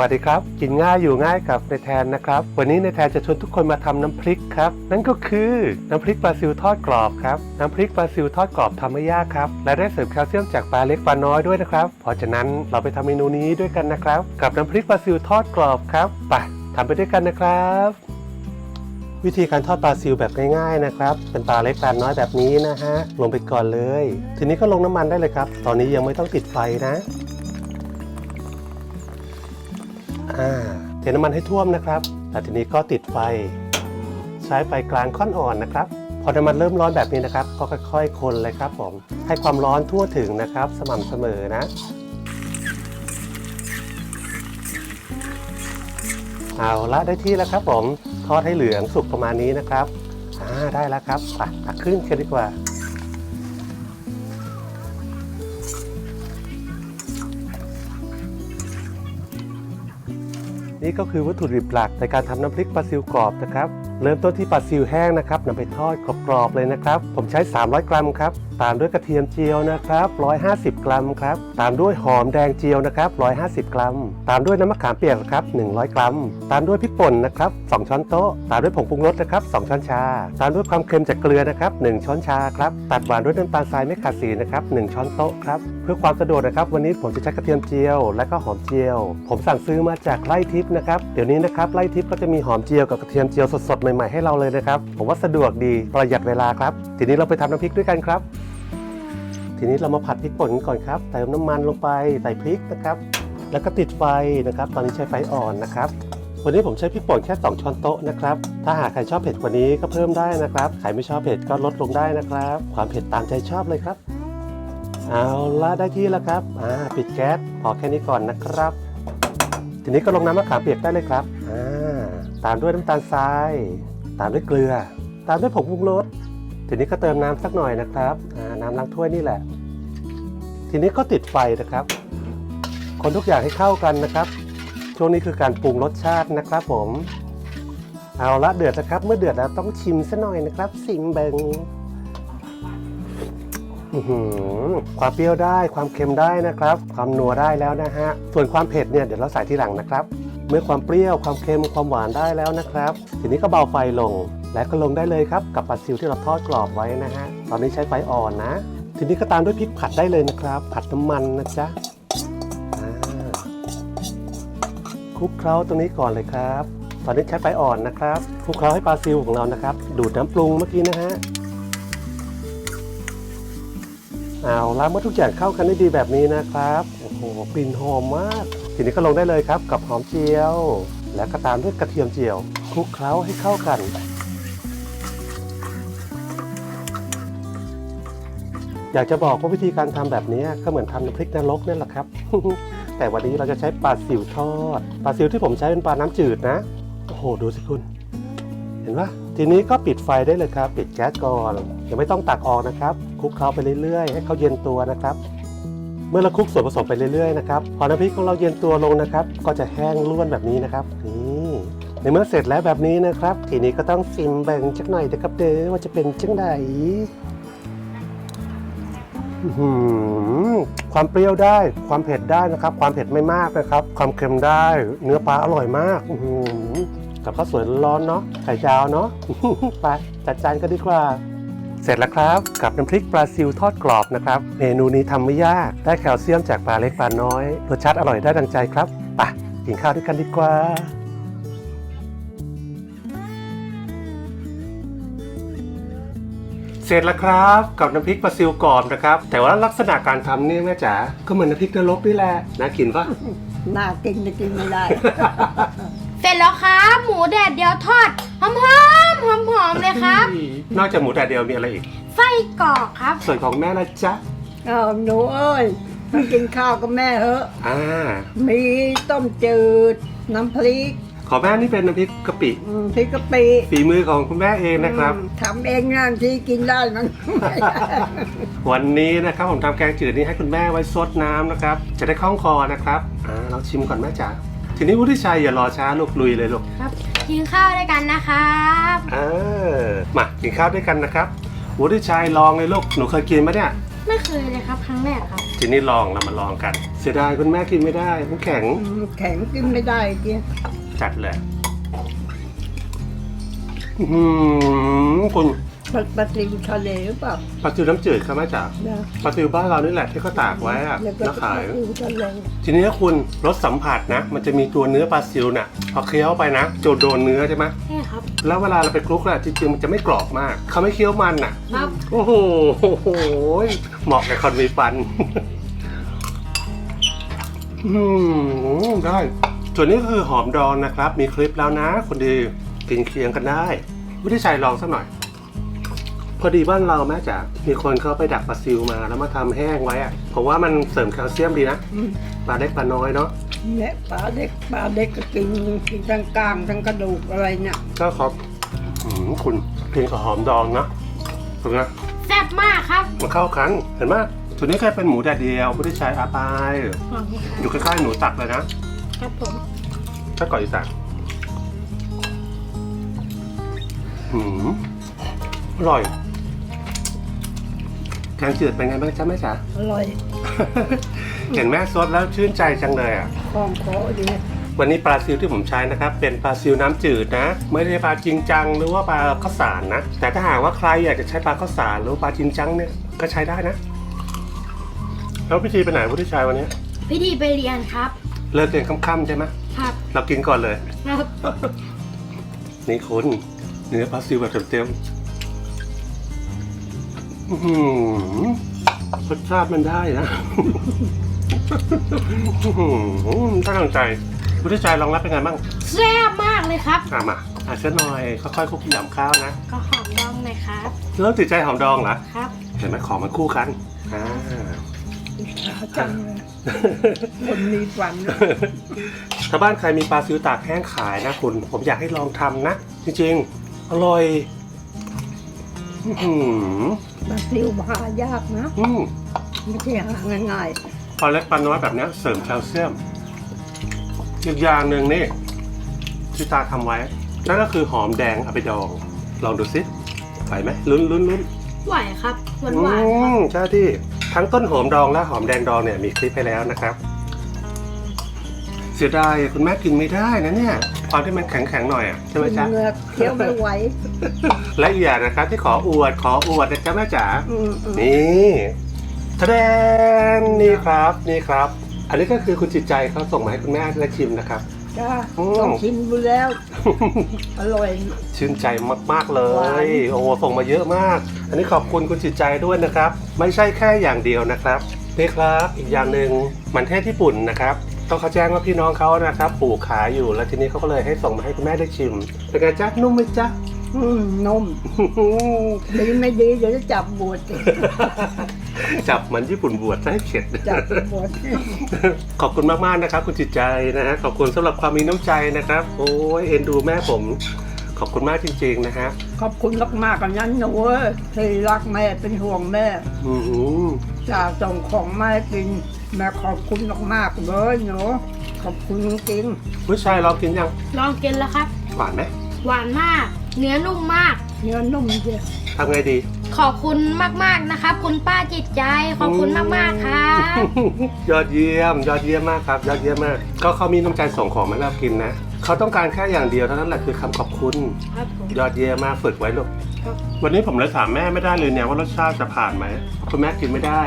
วัสดีครับ กินง่ายอยู่ง่ายกับในแทนนะครับ วันนี้ในแทนจะชวนทุกคนมาทำน้ำพริกครับ นั่นก็คือน้ำพริกปลาซิวทอดกรอบครับ น้ำพริกปลาซิวทอดกรอบทำไม่ยากครับ และได้เสริมแคลเซียมจากปลาเล็กปลาน้อยด้วยนะครับ เพราะฉะนั้นเราไปทำเมนูนี้ด้วยกันนะครับ กับน้ำพริกปลาซิวทอดกรอบครับ ไปทำไปด้วยกันนะครับวิธีการทอดปลาซิวแบบง่ายๆนะครับ เป็นปลาเล็กปลาน้อยแบบนี้นะฮะ ลงไปก่อนเลย ทีนี้ก็ลงน้ำมันได้เลยครับ ตอนนี้ยังไม่ต้องติดไฟนะ อ่าเทน้ำมันให้ท่วมนะครับแล้วทีนี้ก็ติดไฟ ใช้ไฟกลางค่อนอ่อนนะครับ พอน้ำมันเริ่มร้อนแบบนี้นะครับ ก็ค่อย ๆ คนเลยครับผมให้ความร้อนทั่วถึงนะครับ สม่ำเสมอนะเอาละได้ที่แล้วครับผมทอดให้เหลืองสุกประมาณนี้นะครับอ่าได้แล้วครับไปตักขึ้นกันดีกว่า นี่ก็คือวัตถุดิบหลักในการทำน้ำพริกปลาซิวกรอบนะครับ เริ่มต้นที่ปลาซิวแห้งนะครับนำไปทอดกรอบๆเลยนะครับ ผมใช้ 300 กรัมครับ ตามด้วยกระเทียมเจียวนะครับ 150 กรัมครับ ตามด้วยหอมแดงเจียวนะครับ 150 กรัม ตามด้วยน้ำมะขามเปียกครับ 100 กรัม ตามด้วยพริกป่นนะครับ 2 ช้อนโต๊ะ ตามด้วยผงปรุงรสนะครับ 2 ช้อนชา ตามด้วยความเค็มจากเกลือนะครับ 1 ช้อนชาครับ ตัดหวานด้วยน้ำตาลทรายไม่ขาดสีนะครับ 1 ช้อนโต๊ะครับ เพื่อความสะดวกนะครับวันนี้ผมจะใช้กระเทียมเจียว และก็หอมเจียว ผมสั่งซื้อมาจากไร่ทิพย์นะครับ เดี๋ยวนี้นะครับไร่ทิพย์ก็จะมีหอมเจียวกับกระเทียมเจียวสดๆใหม่ๆให้เราเลยนะครับ ผมว่าสะดวกดีประหยัดเวลาครับ ทีนี้เราไปทำน้ำพริกด้วยกันครับ ทีนี้เรามาผัดพริกป่นกันก่อนครับเติมน้ำมันลงไปใส่พริกนะครับ แล้วก็ติดไฟนะครับ ตอนนี้ใช้ไฟอ่อนนะครับวันนี้ผมใช้พริกป่นแค่ 2 ช้อนโต๊ะนะครับ ถ้าหากใครชอบเผ็ดกว่านี้ก็เพิ่มได้นะครับ ใครไม่ชอบเผ็ดก็ลดลงได้นะครับ ความเผ็ดตามใจชอบเลยครับ เอาละได้ที่แล้วครับ อ่า ปิดแก๊ส พอแค่นี้ก่อนนะครับ ทีนี้ก็ลงน้ำมะขามเปียกได้เลยครับ อ่า ตามด้วยน้ำตาลทราย ตามด้วยเกลือ ตามด้วยผงปรุงรสทีนี้ก็เติมน้ำสักหน่อยนะครับน้ำล้างถ้วยนี่แหละ ทีนี้ก็ติดไฟนะครับ คนทุกอย่างให้เข้ากันนะครับ ช่วงนี้คือการปรุงรสชาตินะครับ ผมเอาละเดือดนะครับ เมื่อเดือดแล้วต้องชิมซะหน่อยนะครับ สิมเบงความเปรี้ยวได้ความเค็มได้นะครับ ความนัวได้แล้วนะฮะ ส่วนความเผ็ดเนี่ยเดี๋ยวเราใส่ทีหลังนะครับ เมื่อความเปรี้ยวความเค็มความหวานได้แล้วนะครับ ทีนี้ก็เบาไฟลง และก็ลงได้เลยครับกับปลาซิวที่เราทอดกรอบไว้นะฮะตอนนี้ใช้ไฟอ่อนนะ ทีนี้ก็ตามด้วยพริกผัดได้เลยนะครับ ผัดน้ำมันนะจ๊ะคลุกเคล้าตรงนี้ก่อนเลยครับ ตอนนี้ใช้ไฟอ่อนนะครับคลุกเคล้าให้ปลาซิวของเรานะครับ ดูดน้ำปรุงเมื่อกี้นะฮะเอาละเมื่อทุกอย่างเข้ากันได้ดีแบบนี้นะครับ โอ้โห กลิ่นหอมมาก ทีนี้ก็ลงได้เลยครับกับหอมเจียว แล้วก็ตามด้วยกระเทียมเจียวคลุกเคล้าให้เข้ากัน อยากจะบอกว่าวิธีการทำแบบนี้ก็เหมือนทำน้ำพริกนรกนั่นแหละครับ แต่วันนี้เราจะใช้ปลาซิวทอดปลาซิวที่ผมใช้เป็นปลาน้ำจืดนะโอ้โหดูสิคุณ เห็นปะทีนี้ก็ปิดไฟได้เลยครับ ปิดแก๊สก่อนยังไม่ต้องตักออกนะครับคลุกเคล้าไปเรื่อยๆ ให้เขาเย็นตัวนะครับ เมื่อเราคลุกส่วนผสมไปเรื่อยๆนะครับพอน้ำพริกของเราเย็นตัวลงนะครับ ก็จะแห้งล้วนแบบนี้นะครับนี่ในเมื่อเสร็จแล้วแบบนี้นะครับ ทีนี้ก็ต้องซิมแบ่งจักหน่อยนะครับเด้อว่าจะเป็นจังไดความเปรี้ยวได้ความเผ็ดได้นะครับ ความเผ็ดไม่มากนะครับ ความเค็มได้ เนื้อปลาอร่อยมากกับข้าวสวยร้อนเนาะไข่ดาวเนาะไปจัดจานกันดีกว่า เสร็จแล้วครับกับน้ำพริกปลาซิวทอดกรอบนะครับ เมนูนี้ทำไม่ยากได้แคลเซียมจากปลาเล็กปลาน้อยรสชาติอร่อยได้ดังใจครับไปกินข้าวด้วยกันดีกว่าเสร็จแล้วครับกับน้ำพริกปลาซิวกรอบนะครับ แต่ว่าลักษณะการทำเนี่ยแม่จ๋าก็เหมือนน้ำพริกนรกนี่แหละน่ากินปะน่ากินจะกินไม่ได้ เสร็จแล้วครับหมูแดดเดียวทอดหอมหอ มหอมหอมๆเลยครับ นอกจากหมูแต่เดียวมีอะไรอีก ไส้กรอกครับ ส่วนของแม่นะจ๊ะเอาหนูเอ้ยมากินข้าวกับแม่เหอะ อ่า มีต้มจืด น้ำพริกของแม่นี่เป็นน้ำพริกกะปิ อืมพริกกะปิฝีมือของคุณแม่เองนะครับ อืมทำเองงานที่กินได้มั้ง วันนี้นะครับผมทำแกงจืดนี้ให้คุณแม่ไว้ซดน้ำนะครับ จะได้คล่องคอนะครับ อ่าเราชิมก่อนแม่จ๋าทีนี้วุฒิชัยอย่ารอช้าลูกลุยเลยลูกครับ กินข้าวด้วยกันนะครับเออมากินข้าวด้วยกันนะครับวุฒิชัยลองเลยลูก หนูเคยกินไหมเนี่ย ไม่เคยเลยครับครั้งแรกครับ ทีนี้ลองเรามาลองกัน เสียดายคุณแม่กินไม่ได้มันแข็งอืมแข็งกินไม่ได้กินจัดเลย อื้อหือคุณ ปลาปลาซิวทะเลหรือเปล่าปลาซิวน้ำจืดครับแม่จ๋านะปลาซิวบ้านเรานี่แหละที่เขาตากไว้อะแล้วก็แล้วปลาขาย ซิวทะเลทีนี้คุณรสสัมผัสนะ มันจะมีตัวเนื้อปลาซิวน่ะพอเคี้ยวไปนะจะโดนเนื้อใช่ไหมใช่ครับแล้วเวลาเราไปคลุกน่ะจริงๆมันจะไม่กรอบมากเขาไม่เคี้ยวมันน่ะ ครับโอ้โหเหมาะกับคนมีฟัน อืมได้ ส่วนนี้ก็คือหอมดองนะครับ มีคลิปแล้วนะคนดีกินเคียงกันได้ วิธีชัยลองสักหน่อย พอดีบ้านเราแม่จ๋ามีคนเขาไปดักปลาซิวมาแล้วมาทำแห้งไว้อะผมว่ามันเสริมแคลเซียมดีนะอืมปลาเล็กปลาน้อยเนาะและปลาเด็กปลาเด็กก็กินกินทั้งกล้างทั้งกระดูกอะไรเนี่ยก็ขอบอืมคุณกินกับหอมดองนะถูกไหมแซ่บมากครับมันเข้ากันเห็นไหมส่วนนี้แค่เป็นหมูแดดเดียวผู้ที่ใช้อาปายอยู่ใกล้ๆหนูตักเลยนะครับผม ถ้าก่อนอีสานหืมอร่อย แกงจืดเป็นไงบ้างจ๊ะแม่จ๋า อร่อยเห็นแม่ซดแล้วชื่นใจจังเลยอะคล่องคอดีวันนี้ปลาซิวที่ผมใช้นะครับ เป็นปลาซิวน้ำจืดนะ ไม่ได้ปลาจริงจังหรือว่าปลาข้าวสารนะ แต่ถ้าหากว่าใครอยากจะใช้ปลาข้าวสารหรือว่าปลาจริงจังเนี่ยก็ใช้ได้นะ แล้วพิธีไปไหนผู้ที่ชายวันนี้ พิธีไปเรียนครับ เลิกเรียนค่ำๆใช่ไหมครับเรากินก่อนเลย ครับ นี่คุณเนื้อปลาซิวแบบเต็มๆอื้อหือ รสชาติมันได้นะถ้าตั้งใจผู้ที่ชายลองรับเป็นไงบ้างแซ่บมากเลยครับอะมาอะเช่นหน่อยค่อยๆคุกยำข้าวนะ ก็หอมดองหน่อยครับเริ่มติดใจหอมดองเหรอครับ เห็นไหมของมันคู่กันอ่าจังเลยคนมีฝันถ้าบ้านใครมีปลาซิวตากแห้งขายนะคุณ ผมอยากให้ลองทำนะ จริงๆ อร่อย อื อหือปลาซิวหายากนะอืมไม่ใช่หาง่ายปลาเล็กปลาน้อยแบบเนี้ยเสริมแคลเซียมอีกอย่างหนึ่งนี่ที่ตาทำไว้ นั่นก็คือหอมแดงเอาไปดอง ลองดูสิไหวไหมลุ้นลุ้นลุ้นไหวครับหวานอืหวานๆครับมใช่ที่ทั้งต้นหอมดองและหอมแดงดองเนี่ยมีคลิปให้แล้วนะครับ เสียดายคุณแม่กินไม่ได้นะเนี่ย ความที่มันแข็งๆหน่อยอะใช่ไหมๆจ๊ะเงือกเคี้ยวไม่ไหวและอีกอย่างนะครับที่ขออวดขออวดนะจ๊ะแม่จ๋า อืมอืมนี่ทะแดนนี่ครับนี่ครับ อันนี้ก็คือคุณจิตใจเขาส่งมาให้คุณแม่และชิมนะครับ จ้าอืม ต้องชิมดูแล้ว อร่อย ชื่นใจมาก ๆ เลหวานยโอ้โหส่งมาเยอะมาก อันนี้ขอบคุณคุณจิตใจด้วยนะครับ ไม่ใช่แค่อย่างเดียวนะครับนี่ครับ อีกอย่างหนึ่งมันเทศญี่ปุ่นนะครับ ต้องเขาแจ้งว่าพี่น้องเขานะครับปลูกขายอยู่แล้วทีนี้เขาก็เลยให้ส่งมาให้คุณแม่ได้ชิมเป็นไงจ๊ะนุ่มไหมจ๊ะ อืมนมดีไม่ดีเดี๋ยวจะจับบวชอีกจับเหมันญี่ปุ่นบวชซะให้เข็ด จับบวชขอบคุณมากๆนะครับ คุณจิตใจนะฮะขอบคุณสำหรับความมีน้ำใจนะครับ โอ้ยเอ็นดูแม่ผม ขอบคุณมากจริง ๆ นะฮะขอบคุณมากๆกันนั้นหนูเอ้ยที่รักแม่เป็นห่วงแม่อือหือจะส่งของมาให้กิน แม่ขอบคุณมากๆเลยหนูขอบคุณจริงผู้ชายลองกินยังลองกินแล้วครับ หวานไหมหวานมาก เนื้อนุ่มมาก ๆเนื้อนุ่มเดียวทำไงดี ขอบคุณมากๆนะครับ คุณป้าจิตใจขอบคุณมากๆครับ ยอดเยี่ยม ยอดเยี่ยมมากครับ ยอดเยี่ยมมาก ก็เขามีน้ำใจส่งของมาให้เรากินนะ เขาต้องการแค่อย่างเดียวเท่านั้นแหละคือคำขอบคุณ ครับผม ยอดเยี่ยมมากฝึกไว้ลูก ครับ วันนี้ผมเลยถามแม่ไม่ได้เลยเนี่ยว่ารสชาติจะผ่านไหม คุณแม่กินไม่ได้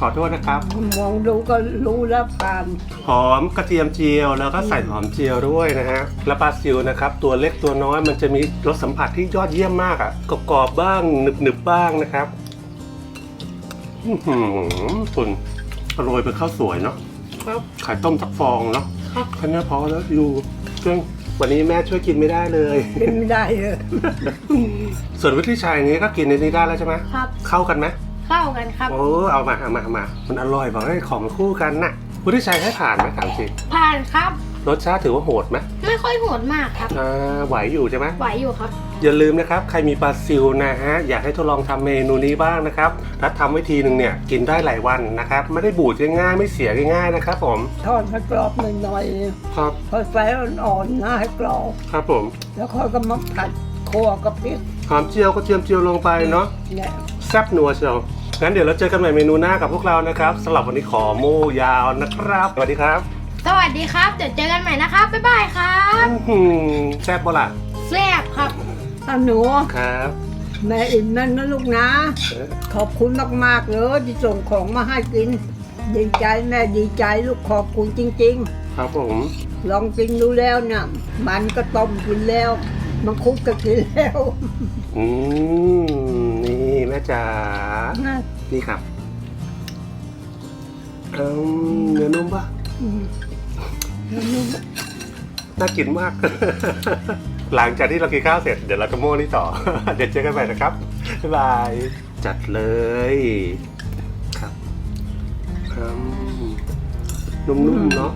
ขอโทษนะครับ มองดูก็รู้แล้วผ่านหอมกระเทียมเจียวแล้วก็ใส่หอมเจียวด้วยนะฮะแล้วปลาซิวนะครับ ตัวเล็กตัวน้อยมันจะมีรสสัมผัสที่ยอดเยี่ยมมากอะ่ะกรอบๆบ้างหนึบๆบ้างนะครับอื้อหือคุณโรยเป็นข้าวสวยเนาะครับ ไข่ต้มสักฟองเนาะครับแค่นี้พอแล้วอยู่ ซึ่งวันนี้แม่ช่วยกินไม่ได้เลย กินไม่ได้เลย ส่วนวิธีชัยนี้ก็กินในนี้ได้แล้วใช่ไหมครับ เข้ากันไหมเข้ากันครับ โอ้เอามาเอามาเอามา มันอร่อยบอกให้ของมันคู่กันน่ะวิธีชัยให้ผ่านไหมถามจริงผ่านครับ รสชาติถือว่าโหดไหมไม่ค่อยโหดมากครับอ่าไหวอยู่ใช่ไหมไหวอยู่ครับ อย่าลืมนะครับ ใครมีปลาซิลนะฮะ อยากให้ทดลองทำเมนูนี้บ้างนะครับถ้าทำไว้ทีหนึ่งเนี่ยกินได้หลายวันนะครับ ไม่ได้บูดง่ายๆไม่เสียง่ายๆนะครับผม ทอดให้กรอบหน่อยครับๆพอไฟอ่อนๆนะให้กรอบครับผม แล้วค่อยก็มาผัดคั่วกับพริกหอมเจียวก็เจียมเจียวลงไปเนาะเนี่ยแซ่บนัวเชียวงั้นเดี๋ยวเราเจอกันใหม่เมนูหน้ากับพวกเรานะครับสำหรับวันนี้ขอโมยาวนะครับสวัสดีครับ สวัสดีครับ เดี๋ยวเจอกันใหม่นะครับ บ๊ายบายครับอื้อหือแซ่บบ่ล่ะแซ่บครับถ้าหนูครับแม่อิ่มนั่นนะลูกนะ เออขอบคุณมาก ๆ เลยที่ส่งของมาให้กิน ดีใจแม่ดีใจลูกขอบคุณจริง ครับผมๆ ลองกินดูแล้วเนี่ยมันก็ต้มกินแล้ว มันคุกก็กินแล้วอืมนี่แม่จ๋านี่ครับอืมเนื้อนุ่มปะอืมแล้ว นุ่มน่ากินมาก หลังจากที่เรากินข้าวเสร็จเดี๋ยวเราก็โม่นี่ต่อ เดี๋ยวเจอกันใหม่นะครับ บ๊ายบาย จัดเลยครับอืมนุ่มๆเนาะ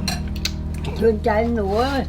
ชื่นใจหนูเอ้ย